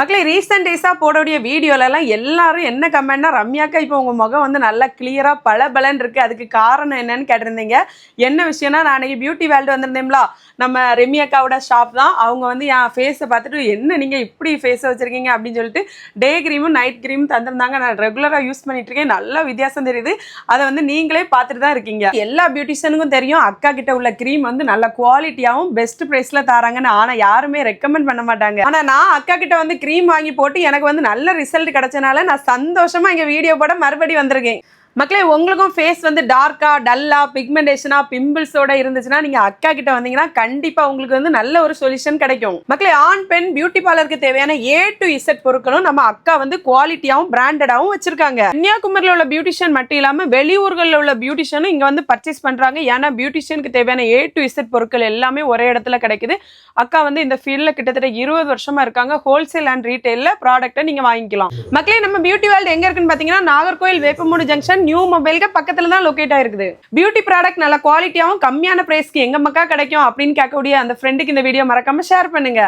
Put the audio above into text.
மக்களே ரீசெண்ட் டேஸாக போடக்கூடிய வீடியோலலாம் எல்லாரும் என்ன கமெண்ட்னா ரம்யாக்கா இப்போ உங்கள் முகம் வந்து நல்லா கிளியராக பல பலன் இருக்குது அதுக்கு காரணம் என்னன்னு கேட்டிருந்தீங்க. என்ன விஷயம்னா நான் அன்றைக்கி பியூட்டி வேல்டு வந்திருந்தேங்களா நம்ம ரெமியாக்காவோட ஷாப் தான். அவங்க வந்து என் ஃபேஸை பார்த்துட்டு என்ன நீங்கள் இப்படி ஃபேஸை வச்சுருக்கீங்க? அப்படின்னு சொல்லிட்டு டே க்ரீமும் நைட் க்ரீமும் தந்திருந்தாங்க. நான் ரெகுலராக யூஸ் பண்ணிட்டு இருக்கேன். நல்ல வித்தியாசம் தெரியுது. அதை வந்து நீங்களே பார்த்துட்டு தான் இருக்கீங்க. எல்லா பியூட்டிஷியனுக்கும் தெரியும் அக்கா கிட்ட உள்ள க்ரீம் வந்து நல்ல குவாலிட்டியாகவும் பெஸ்ட் ப்ரைஸில் தராங்கன்னு. ஆனால் யாருமே ரெக்கமெண்ட் பண்ண மாட்டாங்க. ஆனால் நான் அக்கா கிட்ட வந்து க்ரீம் வாங்கி போட்டு எனக்கு வந்து நல்ல ரிசல்ட் கிடைச்சனால நான் சந்தோஷமாக இங்கே வீடியோ போட மறுபடி வந்திருக்கேன். மக்களே உங்களுக்கும் ஃபேஸ் வந்து டார்க்காக டல்லா பிக்மெண்டேஷனாக பிம்பிள்ஸோட இருந்துச்சுன்னா நீங்கள் அக்கா கிட்ட வந்தீங்கன்னா கண்டிப்பாக உங்களுக்கு வந்து நல்ல ஒரு சொல்யூஷன் கிடைக்கும். மக்களே ஆண் பெண் பியூட்டி பார்லருக்கு தேவையான ஏ டு இசட் பொருட்களும் நம்ம அக்கா வந்து குவாலிட்டியாகவும் பிராண்டடாகவும் வச்சிருக்காங்க. கன்னியாகுமரியில் உள்ள பியூட்டிஷியன் மட்டும் இல்லாமல் வெளியூர்களில் உள்ள பியூட்டிஷியனும் இங்கே வந்து பர்ச்சேஸ் பண்ணுறாங்க ஏன்னா பியூட்டிஷியனுக்கு தேவையான ஏ டு இசட் பொருட்கள் எல்லாமே ஒரே இடத்துல கிடைக்குது. அக்கா வந்து இந்த ஃபீல்டில் கிட்டத்தட்ட இருபது வருஷமாக இருக்காங்க. ஹோல்சேல் அண்ட் ரீட்டைலில் ப்ராடக்ட்டை நீங்கள் வாங்கிக்கலாம். மக்களே நம்ம பியூட்டி வேர்ல்டு எங்கே இருக்குன்னு பார்த்தீங்கன்னா நாகர்கோயில் வேப்பமூடு ஜங்ஷன் நியூ மொபைலுக்கு பக்கத்துல தான் லொக்கேட் ஆயிருக்குது. பியூட்டி ப்ராடக்ட் நல்ல குவாலிட்டியாவும் கம்மியான பிரைஸ்க்கு எங்க மக்கா கிடைக்கும் அப்படின்னு கேட்கக்கூடிய அந்த ஃப்ரெண்டுக்கு இந்த வீடியோ மறக்காம ஷேர் பண்ணுங்க.